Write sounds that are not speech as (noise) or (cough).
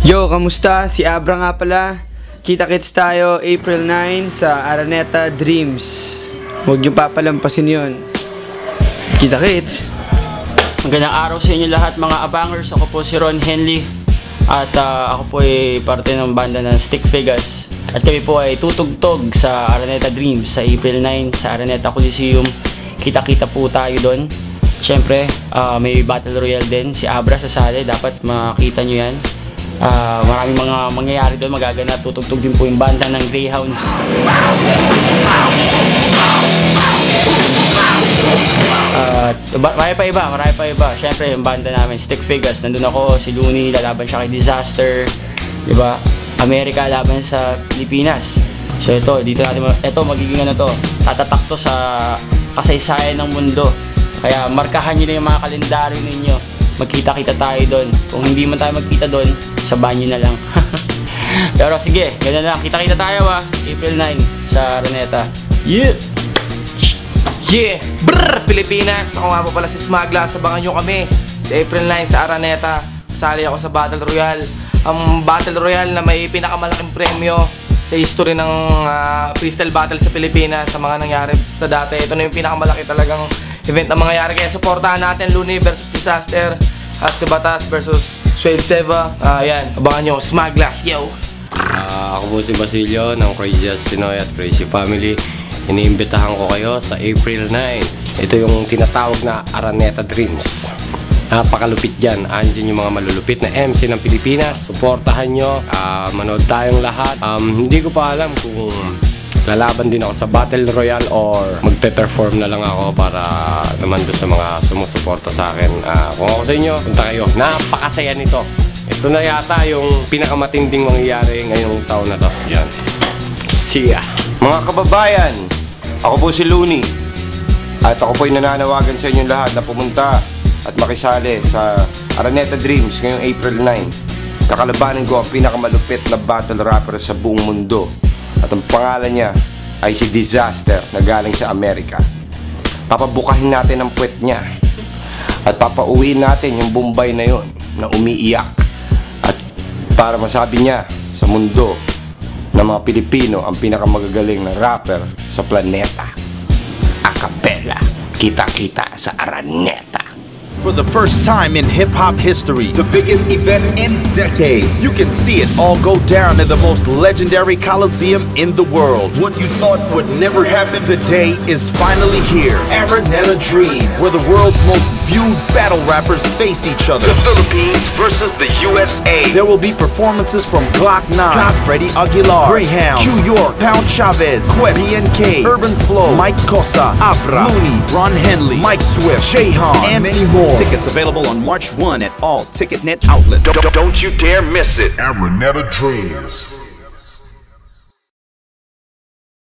Yo, kamusta? Si Abra nga pala. Kita-kits tayo April 9 sa Araneta Dreams. Huwag niyo papalampasin yon. Kita-kits! Magandang araw sa inyo lahat mga abangers. Ako po si Ron Henley. At ah, ako po ay parte ng banda ng Stick Figures. At kami po ay tutugtog sa Araneta Dreams sa April 9 sa Araneta Coliseum. Kita-kita po tayo doon. Siyempre, ah, may Battle Royale din. Si Abra sasali. Dapat makita nyo yan. Ah, maraming mga mangyayari doon. Magaganap. Tutugtog din po yung banda ng Greyhounds. At iba- marami pa iba, marami pa iba. Siyempre, yung banda namin, Stick Figures. Nandun ako, si Looney, lalaban siya kay Disaster. Di ba? Amerika laban sa Pilipinas. So ito, dito natin, ito magiging ano to, tatatak to sa kasaysayan ng mundo. Kaya markahan nyo na yung mga kalendaryo ninyo. Magkita-kita tayo doon. Kung hindi man tayo magkita doon, sa banyo na lang. (laughs) Pero sige, ganun lang. Kita-kita tayo ah. April 9 sa Araneta. Yeah! Yeah! Brrr! Pilipinas! Ako nga po pala si Smagla. Sabangan nyo kami sa April 9 sa Araneta. Sali ako sa Battle Royale. Ang Battle Royale na may pinakamalaking premyo sa history ng ah, freestyle battle sa Pilipinas sa mga nangyari sa dati. Ito na yung pinakamalaki talagang event na mangyayari. Kaya supportahan natin Looney versus Disaster at si Batas versus Swave Seva. Ah, yan. Abangan nyo. Smaglas. Yo! Ah, ako po si Basilio ng Crazy As Pinoy at Crazy Family. Iniimbitahan ko kayo sa April 9. Ito yung tinatawag na Araneta Dreams. Napakalupit dyan. Andyan yung mga malulupit na MC ng Pilipinas. Suportahan nyo. Ah, manood tayong lahat. Um, hindi ko pa alam kung lalaban din ako sa Battle Royale or magpe-perform na lang ako para naman doon sa mga sumusuporta sa akin. Ah, kung ako sa inyo, punta kayo. Napakasaya nito. Ito na yata yung pinakamatinding mangyayari ngayong taon na to. Yan. See ya. Mga kababayan, ako po si Looney. At ako po'y nananawagan sa inyong lahat na pumunta at makisali sa Araneta Dreams ngayong April 9. Kakalabanin ko ang pinakamalupit na battle rapper sa buong mundo. At ang pangalan niya ay si Disaster na galing sa Amerika. Papabukahin natin ang puwet niya. At papauwiin natin yung Bombay na yon na umiiyak. At para masabi niya sa mundo na mga Pilipino ang pinakamagagaling na rapper sa planeta. Acapella. Kita-kita sa Araneta. For the first time in hip hop history, the biggest event in decades, you can see it all go down in the most legendary Coliseum in the world. What you thought would never happen, the day is finally here. Araneta Dream, where the world's most viewed battle rappers face each other. The Philippines versus the USA. There will be performances from Glock 9, Cop Freddy Aguilar, Greyhound, Q York, Pound Chavez, Quest, BNK, Urban Flow, Mike Cosa, Abra, Looney, Ron Henley, Mike Swift, Jahan, and many more. Tickets available on March 1 at all TicketNet outlets. Don't, don't you dare miss it. Araneta Dreams.